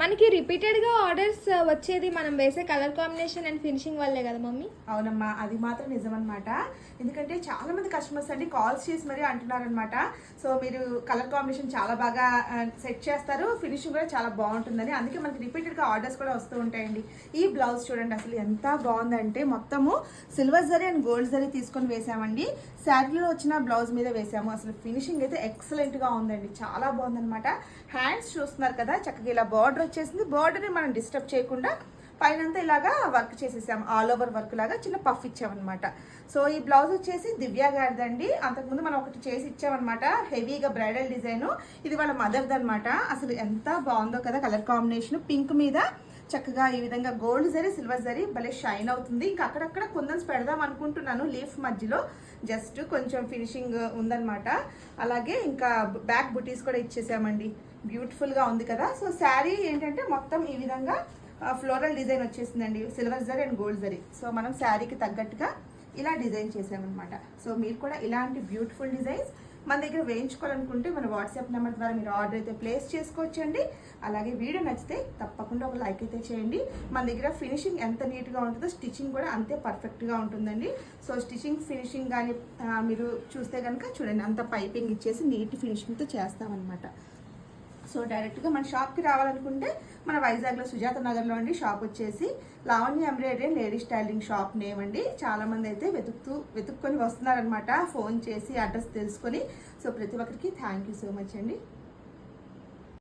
మనకి రిపీటెడ్గా orders uh, వచ్చేది మనం వేసే కలర్ కాంబినేషన్ అండ్ ఫినిషింగ్ వల్లే కదా మమ్మీ? అవునమ్మా అది మాత్రం నిజమన్నమాట. ఎందుకంటే చాలా మంది కస్టమర్స్ అండి కాల్స్ చేసి మరీ అంటున్నారనమాట సో మీరు కలర్ కాంబినేషన్ చాలా బాగా uh, సెట్ చేస్తారు ఫినిషింగ్ కూడా చాలా బాగుంటుందని. అందుకే మనకి రిపీటెడ్గా ఆర్డర్స్ కూడా వస్తూ ఉంటాయండి. ఈ బ్లౌజ్ చూడండి అసలు ఎంత బాగుందంటే మొత్తము silver zari and gold zari తీసుకొని వేసామండి. శారీలో వచ్చిన బ్లౌజ్ మీద వేసాము. అసలు ఫినిషింగ్ అయితే ఎక్సలెంట్గా ఉందండి. చాలా బాగుందనమాట హ్యాండ్స్ చూస్తున్నారు కదా చక్కగా ఇలా బార్డర్ వచ్చేసింది బార్డర్ని మనం డిస్టర్బ్ చేయకుండా పైనంతా ఇలాగా వర్క్ చేసేసాం. ఆల్ ఓవర్ వర్క్ లాగా చిన్న పఫ్ ఇచ్చామన్నమాట. సో ఈ బ్లౌజ్ వచ్చేసి దివ్య గారిదండి. అంతకుముందు మనం ఒకటి చేసి ఇచ్చామన్నమాట. హెవీగా బ్రైడల్ డిజైన్. ఇది వాళ్ళ మదర్ది అనమాట అసలు ఎంత బాగుందో కదా కలర్ కాంబినేషన్. పింక్ మీద చక్కగా ఈ విధంగా గోల్డ్ జరీ సిల్వర్ జరీ భలే షైన్ అవుతుంది. ఇంకా అక్కడక్కడ కుందన్స్ పెడదాం అనుకుంటున్నాను. లీఫ్ మధ్యలో జస్ట్ కొంచెం ఫినిషింగ్ ఉందనమాట అలాగే ఇంకా బ్యాక్ బుటీస్ కూడా ఇచ్చేసామండి. బ్యూటిఫుల్గా ఉంది కదా. సో శారీ ఏంటంటే మొత్తం ఈ విధంగా ఫ్లోరల్ డిజైన్ వచ్చేసిందండి. Silver zari and gold zari. So మనం శారీకి తగ్గట్టుగా ఇలా డిజైన్ చేసామన్నమాట. సో మీరు కూడా ఇలాంటి బ్యూటిఫుల్ డిజైన్స్ మన దగ్గర వేయించుకోవాలనుకుంటే మన వాట్సాప్ నెంబర్ ద్వారా మీరు ఆర్డర్ అయితే ప్లేస్ చేసుకోవచ్చండి. అలాగే వీడియో నచ్చితే తప్పకుండా ఒక లైక్ అయితే చేయండి. మన దగ్గర ఫినిషింగ్ ఎంత నీట్గా ఉంటుందో స్టిచ్చింగ్ కూడా అంతే పర్ఫెక్ట్గా ఉంటుందండి. సో స్టిచ్చింగ్ ఫినిషింగ్ కానీ మీరు చూస్తే కనుక చూడండి అంత పైపింగ్ ఇచ్చేసి నీట్ ఫినిషింగ్తో చేస్తామన్నమాట. సో డైరెక్ట్గా మన షాప్కి రావాలనుకుంటే మన వైజాగ్లో సుజాత నగర్లో అండి. షాప్ వచ్చేసి Lavanya embroidery and lady styling shop name అండి. చాలామంది అయితే వెతుకుతూ వెతుక్కొని వస్తున్నారనమాట ఫోన్ చేసి అడ్రస్ తెలుసుకొని. సో ప్రతి ఒక్కరికి థ్యాంక్ యూ సో మచ్ అండి.